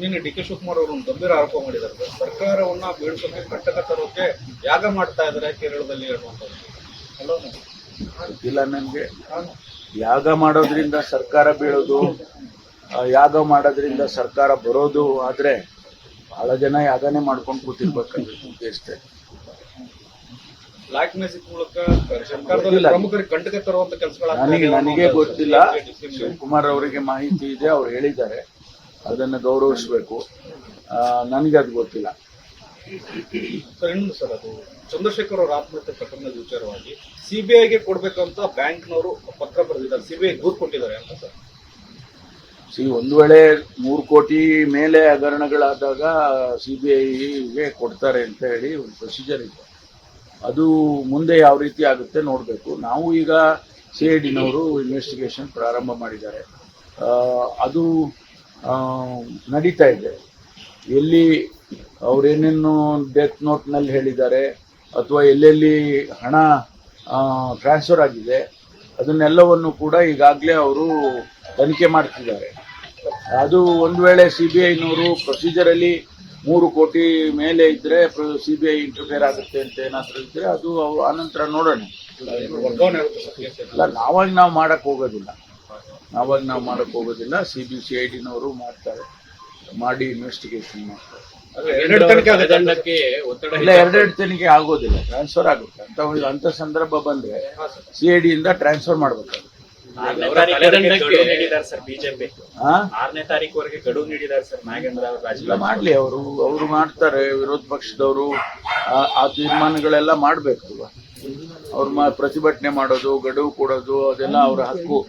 ನಿನ್ನೆ D K Shivakumar ಅವರು ಒಂದು ಗಂಭೀರ ಆರೋಪ ಮಾಡಿದ್ದಾರೆ. ಸರ್ಕಾರವನ್ನ ಬೀಳ್ಸೋಕೆ ಕಟ್ಟಕ ತರೋಕೆ ಯಾಗ ಮಾಡ್ತಾ ಇದ್ದಾರೆ ಕೇರಳದಲ್ಲಿ ಅನ್ನುವಂಥದ್ದು. ಇಲ್ಲ ನನಗೆ ಯಾಗ ಮಾಡೋದ್ರಿಂದ ಸರ್ಕಾರ ಬೀಳೋದು ಯಾಗ ಮಾಡೋದ್ರಿಂದ ಸರ್ಕಾರ ಬರೋದು ಆದ್ರೆ ಬಹಳ ಜನ ಯಾಗನೇ ಮಾಡ್ಕೊಂಡು ಕೂತಿರ್ಬೇಕು ದೇಶದಲ್ಲಿ ಬ್ಲಾಕ್ ಮ್ಯಾಜಿಕ್ ಮೂಲಕ ಸರ್ಕಾರದಲ್ಲಿ ಪ್ರಮುಖರಿಗೆ ಕಂಟಕ ತರುವಂತ ನನಗೆ ನನಗೆ ಗೊತ್ತಿಲ್ಲ. ಶಿವಕುಮಾರ್ ಅವರಿಗೆ ಮಾಹಿತಿ ಇದೆ ಅವ್ರು ಹೇಳಿದ್ದಾರೆ. ಅದನ್ನು ಗೌರವಿಸಬೇಕು. ನನಗೆ ಅದು ಗೊತ್ತಿಲ್ಲ. ಸರ್ ಹೆಣ್ಣು ಸರ್ ಅದು ಚಂದ್ರಶೇಖರ್ ಅವರ ಆತ್ಮಹತ್ಯೆ ಪ್ರಕರಣದ ವಿಚಾರವಾಗಿ ಸಿಬಿಐಗೆ ಕೊಡಬೇಕಂತ ಬ್ಯಾಂಕ್ನವರು ಪತ್ರ ಬರೆದಿದ್ದಾರೆ. ಸಿಬಿಐ ದೂರ್ ಕೊಟ್ಟಿದ್ದಾರೆ ಅಂತ ಸರ್. ಸಿ ಒಂದು ವೇಳೆ ಮೂರು ಕೋಟಿ ಮೇಲೆ ಹಗರಣಗಳಾದಾಗ ಸಿ ಬಿ ಐಗೆ ಕೊಡ್ತಾರೆ ಅಂತ ಹೇಳಿ ಒಂದು ಪ್ರೊಸೀಜರ್ ಇದೆ. ಅದು ಮುಂದೆ ಯಾವ ರೀತಿ ಆಗುತ್ತೆ ನೋಡಬೇಕು. ನಾವು ಈಗ ಸಿ ಐ ಡಿನವರು ಇನ್ವೆಸ್ಟಿಗೇಷನ್ ಪ್ರಾರಂಭ ಮಾಡಿದ್ದಾರೆ. ಅದು ನಡೀತಾ ಇದೆ. ಎಲ್ಲಿ ಅವರೇನೇನು ಡೆತ್ ನೋಟ್ನಲ್ಲಿ ಹೇಳಿದ್ದಾರೆ ಅಥವಾ ಎಲ್ಲೆಲ್ಲಿ ಹಣ ಟ್ರಾನ್ಸ್ಫರ್ ಆಗಿದೆ ಅದನ್ನೆಲ್ಲವನ್ನು ಕೂಡ ಈಗಾಗಲೇ ಅವರು ತನಿಖೆ ಮಾಡ್ತಿದ್ದಾರೆ. ಅದು ಒಂದು ವೇಳೆ ಸಿ ಬಿ ಐನವರು ಪ್ರೊಸೀಜರಲ್ಲಿ ಮೂರು ಕೋಟಿ ಮೇಲೆ ಇದ್ದರೆ ಸಿ ಬಿ ಐ ಇಂಟರ್ಫಿಯರ್ ಆಗುತ್ತೆ ಅಂತ ಏನಾದರೂ ಇದ್ರೆ ಅದು ಅವರು ಆನಂತರ ನೋಡೋಣ. ಅಲ್ಲ ನಾವಾಗ ನಾವು ಮಾಡಕ್ ಹೋಗೋದಿಲ್ಲ. ನಾವಾಗ ನಾವು ಮಾಡಕ್ ಹೋಗೋದಿಲ್ಲ ಸಿ ಬಿ ಸಿ ಐ ಡಿನವರು ಮಾಡ್ತಾರೆ ಮಾಡಿ ಇನ್ವೆಸ್ಟಿಗೇಷನ್ ಮಾಡ್ತಾರೆ. ಇಲ್ಲ ಎರಡೆರಡು ತನಿಖೆ ಆಗೋದಿಲ್ಲ ಟ್ರಾನ್ಸ್ಫರ್ ಆಗುತ್ತೆ. ಅಂತ ಅಂತ ಸಂದರ್ಭ ಬಂದ್ರೆ ಸಿ ಐ ಇಂದ ಟ್ರಾನ್ಸ್ಫರ್ ಮಾಡ್ಬೇಕಾಗುತ್ತೆ. ಮಾಡ್ಲಿ ಅವರು ಅವರು ಮಾಡ್ತಾರೆ ವಿರೋಧ ಪಕ್ಷದವರು ಆ- ಆ ತೀರ್ಮಾನಗಳೆಲ್ಲ ಮಾಡ್ಬೇಕು. ಅವ್ರ ಮಾ ಪ್ರತಿಭಟನೆ ಮಾಡೋದು ಗಡುವು ಕೊಡೋದು ಅದೆಲ್ಲ ಅವರ ಹಕ್ಕು.